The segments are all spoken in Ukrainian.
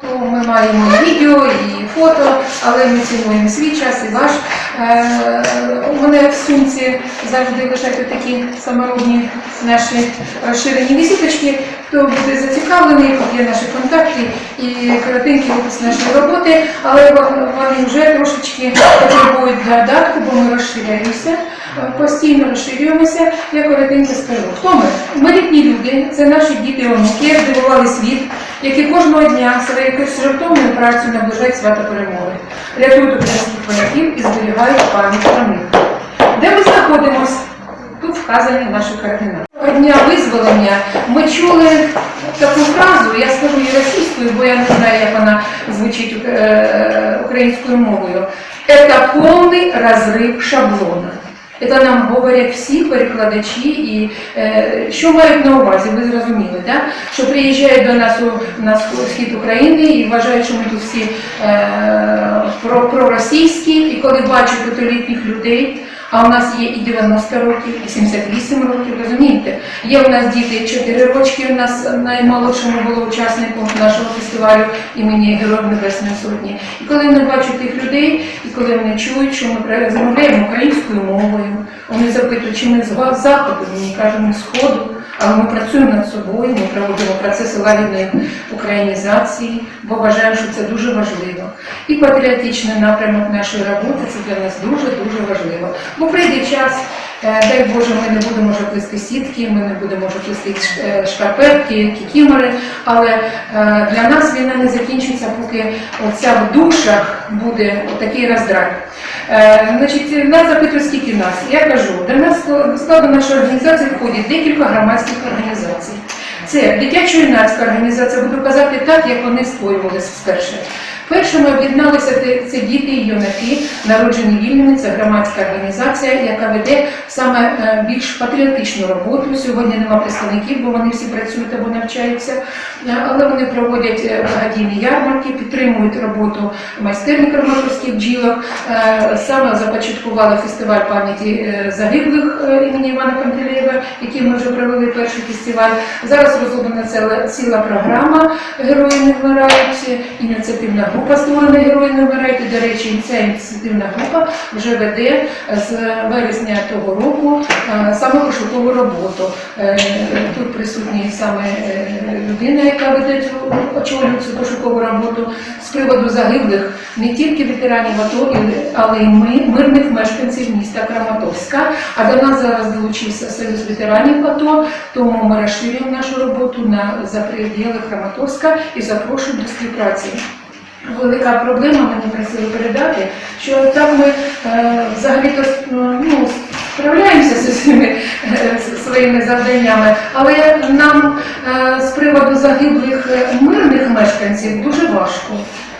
То Ми маємо і відео, і фото, але ми цінуємо свій час і ваш. Е, У мене в сумці завжди лежать такі саморобні наші розширені візиточки. Хто буде зацікавлений, тут є наші контакти і коротенький опис нашої роботи, але вони вже трошечки потребують додатку, бо ми розширяємося, е, постійно розширюємося. Я коротенько скажу. Хто ми? Ми літні люди, це наші діти онуки, здивували світ, які кожного дня своєю жертовною працею наближають свято перемоги, рятують українських вояків і зберігають пам'ять про них. Де ми знаходимося? Тут вказані наші координати. Дня визволення ми чули таку фразу, я скажу її російською, бо я не знаю, як вона звучить е, українською мовою. Це повний розрив шаблона. Це нам говорять всі перекладачі, і е, що мають на увазі, ви зрозуміли, да? що приїжджають до нас у, на схід України і вважають, що ми тут всі е, про, проросійські, і коли бачать потолітніх літніх людей, а у нас є і 90 років, і 78 років, розумієте? Є у нас діти 4 рочки, у нас наймолодшому було учасником нашого фестивалю імені Героїв Небесної Сотні. І коли вони бачать тих людей, і коли вони чують, що ми розмовляємо українською мовою, вони запитують, чи ми з заходу, ми кажемо з сходу, але ми працюємо над собою, ми проводимо процеси лагідної українізації, бо вважаємо, що це дуже важливо. І патріотичний напрямок нашої роботи це для нас дуже-дуже важливо. Бо прийде час, е, дай Боже, ми не будемо вже плести сітки, ми не будемо вже плести е, шкарпетки, кікімори, але е, для нас війна не закінчиться, поки оця в душах буде такий роздрай. Е, Значить, нас запитують, скільки нас. Я кажу, до нас складу нашої організації входять декілька громадських організацій. Це дитячо-юнацька організація, буду казати так, як вони створювалися вперше. Першими об'єдналися це діти і юнаки, народжені вільними. Це громадська організація, яка веде саме е, більш патріотичну роботу. Сьогодні нема представників, бо вони всі працюють або навчаються. Е, Але вони проводять е, благодійні ярмарки, підтримують роботу майстерні краматорських бджілок. Саме започаткували фестиваль пам'яті загиблих імені Івана Пантелеєва, який ми вже провели перший фестиваль. Зараз розроблена ціла програма Герої не вмирають, ініціативна група створена Герої не вмирають. До речі, ця ініціативна група вже веде з вересня того року е, саме пошукову роботу. Е, Тут присутні саме е, людина, яка веде очолює цю пошукову роботу з приводу загиблих не тільки ветеранів АТО, але й ми, мирних мешканців міста Краматорська. А до нас зараз долучився Союз ветеранів АТО, тому ми розширюємо нашу роботу на за пределы Краматорська і запрошуємо до співпраці. Велика проблема, мені просили передати, що так ми е, взагалі-то ну, справляємося зі своїми, е, своїми завданнями, але нам е, з приводу загиблих е, мирних мешканців дуже важко.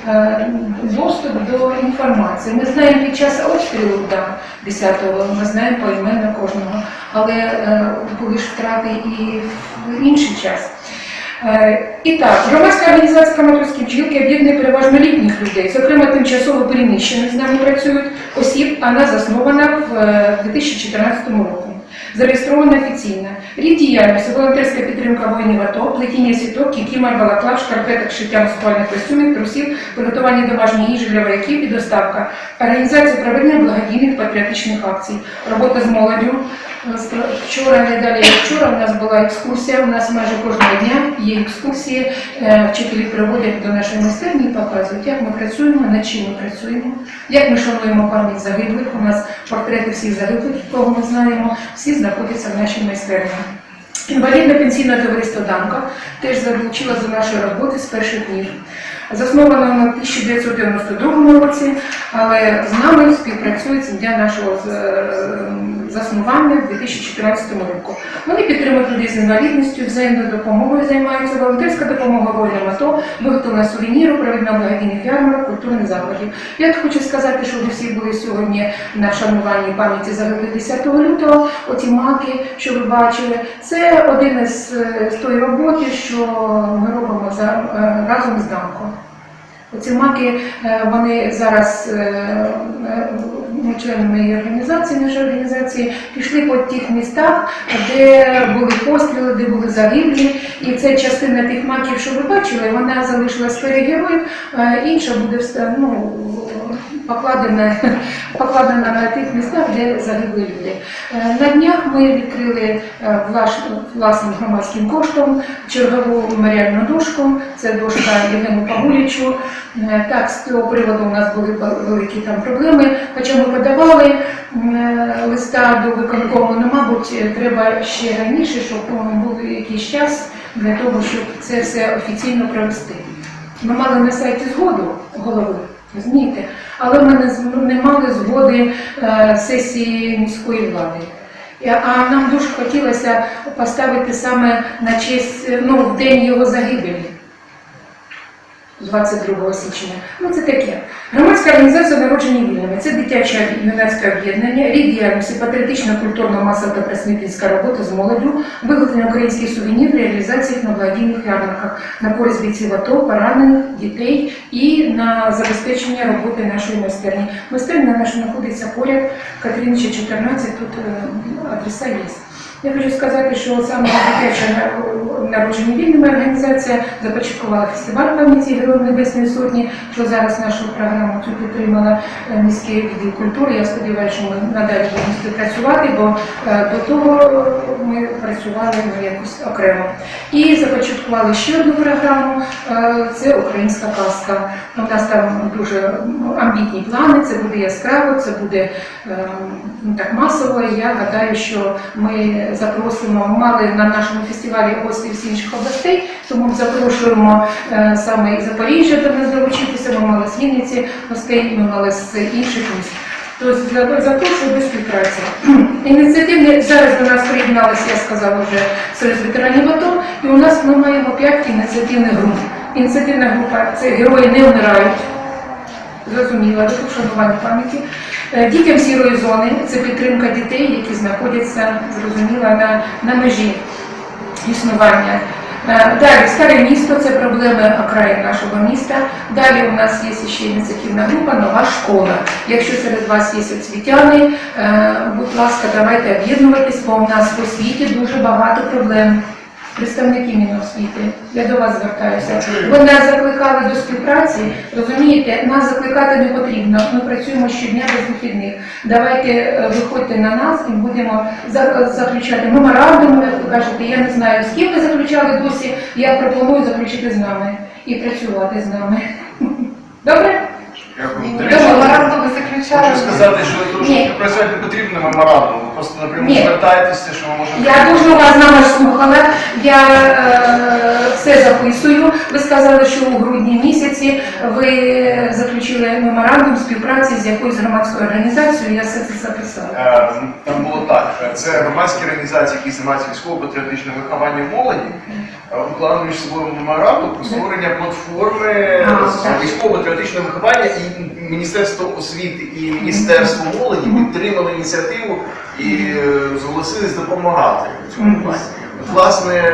е, Доступ до інформації. Ми знаємо під час обстрілу да, 10-го, ми знаємо поіменно кожного, але е, були ж втрати і в інший час. Е, І так, громадська організація Краматорські бджілки об'єднує переважно літніх людей, зокрема тимчасово переміщених з нами працюють осіб, вона заснована в е, 2014 році. Зареєстрована офіційно. Рід діяльності, волонтерська підтримка воїнів АТО, плетіння сіток, кікімар, балаклав, шкарпеток, шиття маскувальних костюмів, трусів, приготування домашньої їжі для вояків і доставка. Організація проведення благодійних патріотичних акцій. Робота з молоддю. Вчора, не далі вчора, у нас була екскурсія, у нас майже кожного дня є екскурсії. Е, Вчителі приводять до нашої майстерні і показують, як ми працюємо, над чим ми працюємо, як ми шануємо пам'ять загиблих. У нас портрети всіх загиблих, кого ми знаємо, всі знаходяться в нашій майстерні. Інвалідне пенсійне товариство Данка теж залучила до нашої роботи з перших днів. Засновано на 1992 році, але з нами співпрацюють з дня нашого е, заснування в 2014 році. Вони підтримують людей з інвалідністю, взаємною допомогою займаються, волонтерська допомога воїнам АТО, виготовлення сувеніру, проведення благодійних ярмарок, культурних закладів. Я хочу сказати, що ви всі були сьогодні на вшануванні пам'яті загиблих 10 лютого. Оці маки, що ви бачили, це один із е, тої роботи, що ми робимо за, е, разом з Данком. Оці маки е, вони зараз е, е, членами її організації, нашої організації, пішли по тих містах, де були постріли, де були загиблі. І це частина тих маків, що ви бачили, вона залишилась сфері героїв, інша буде ну, покладена, покладена на тих містах, де загибли люди. Е, На днях ми відкрили е, власним громадським коштом чергову меморіальну дошку. Це дошка Євгену Павулічу. Е, Так, з цього приводу у нас були великі там проблеми. Хоча ми подавали е, листа до виконкому, ну, мабуть, треба ще раніше, щоб був якийсь час для того, щоб це все офіційно провести. Ми мали на сайті згоду голови, розумієте, але ми не, мали згоди е, сесії міської влади. А нам дуже хотілося поставити саме на честь, е, ну, день його загибелі. 22 січня. Ну це таке. Громадська організація народжені вільними. Це дитяче юнацьке об'єднання, рід діяльності, патріотична, культурна, масова та просвітницька робота з молоддю, виготовлення українських сувенірів, реалізація на благодійних ярмарках, на користь бійців АТО, поранених, дітей і на забезпечення роботи нашої майстерні. Майстерня наша знаходиться поряд, Катеринича 14, тут е, адреса є. Я хочу сказати, що саме дитяча народження вільними організація започаткувала фестиваль пам'яті Героїв Небесної Сотні, що зараз нашу програму цю підтримала е, міський відділ культури. Я сподіваюся, що ми надалі будемо співпрацювати, бо е, до того ми працювали ну, якось окремо. І започаткували ще одну програму. е, Це українська казка. У нас там дуже амбітні плани. Це буде яскраво, це буде е, ну, так масово. Я гадаю, що ми запросимо, мали на нашому фестивалі гостей з інших областей, тому запрошуємо е, саме із Запоріжжя до нас долучитися, ми мали з Вінниці гостей, ми мали з інших міст. Тобто за- запрошую до співпраці. Ініціативні зараз до нас приєдналися, я сказала вже Союз ветеранів АТО, і у нас ми маємо п'ять ініціативних груп. Ініціативна група це герої не вмирають. Зрозуміло, до вшанування пам'яті. Е, Дітям сірої зони це підтримка дітей, які знаходяться, зрозуміло, на, на межі існування. Е, Далі старе місто це проблеми окраїн нашого міста. Далі у нас є ще ініціативна група Нова школа. Якщо серед вас є освітяни, е, будь ласка, давайте об'єднуватись, бо у нас в освіті дуже багато проблем. Представники Міносвіти, я до вас звертаюся. Ви нас закликали до співпраці, розумієте, нас закликати не потрібно. Ми працюємо щодня без вихідних. Давайте е, виходьте на нас і будемо заключати меморандуми, як ви кажете. Я не знаю, з ким ви заключали досі. Я пропоную заключити з нами і працювати з нами. Добре? Дякую. До речі, Меморандум заключали? Хочу сказати, що працювати потрібно меморандум. Ви просто напряму Ні. звертаєтеся, що ми можемо. Я дуже уважно вас слухала. Я е, все записую. Ви сказали, що у грудні місяці ви заключили меморандум співпраці з якоюсь громадською організацією. Я все це записала. Е, Там було так. Це громадські організації, які займаються військово-патріотичним вихованням молоді. е, Уклали між собою меморандум про створення платформи А, з так. військово-патріотичного виховання і Міністерство освіти і Міністерство молоді підтримали ініціативу і е, зголосились допомагати в цьому плані. Власне,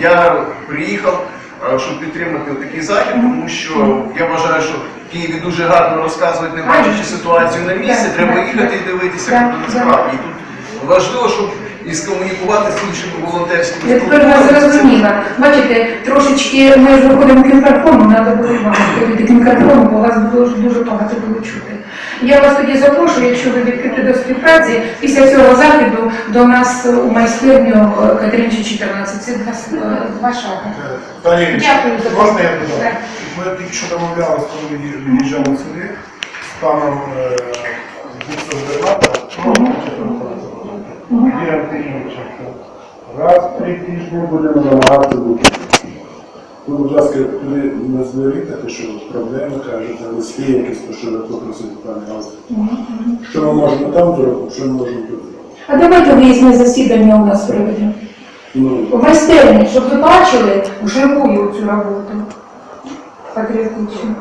я приїхав, е, щоб підтримати такий захід, тому що я вважаю, що в Києві дуже гарно розказують, не бачачи ситуацію на місці, треба їхати і дивитися, як тут насправді. І тут важливо, щоб і скомунікувати з іншими волонтерськими Я тепер вас зрозуміла. Бачите, трошечки ми виходимо к треба було вам виходити к мікрофону, бо вас було дуже багато було чути. Я вас тоді запрошую, якщо ви відкриті до співпраці, після цього заходу до нас у майстерню е, Катеринчі 14. Це два, е, два шаги. Пані, Дякую за можна я Так. Ми тільки що домовлялися, коли ви виїжджали сюди, з паном е, віце-губернатором, раз в три тижні будемо намагатися бути. Ви, будь ласка, туди не звірите, що проблеми кажуть, на листі якісь, ви попросите пане Галина. Що ми можемо там зробити, що ми можемо тут зробити. А давайте виїзне засідання у нас проведемо. Ну, У майстерні, щоб ви бачили вживую цю роботу. Патріотичну.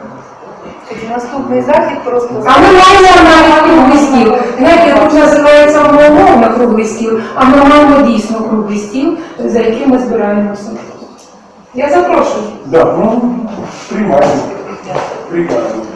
Наступний захід просто А ми маємо навіть круглий стіл. Знаєте, тут називається умовно круглий стіл, а ми маємо дійсно круглий стіл, за яким ми збираємося. Я запрошую. да, ну, приймаємо. Приймаємо.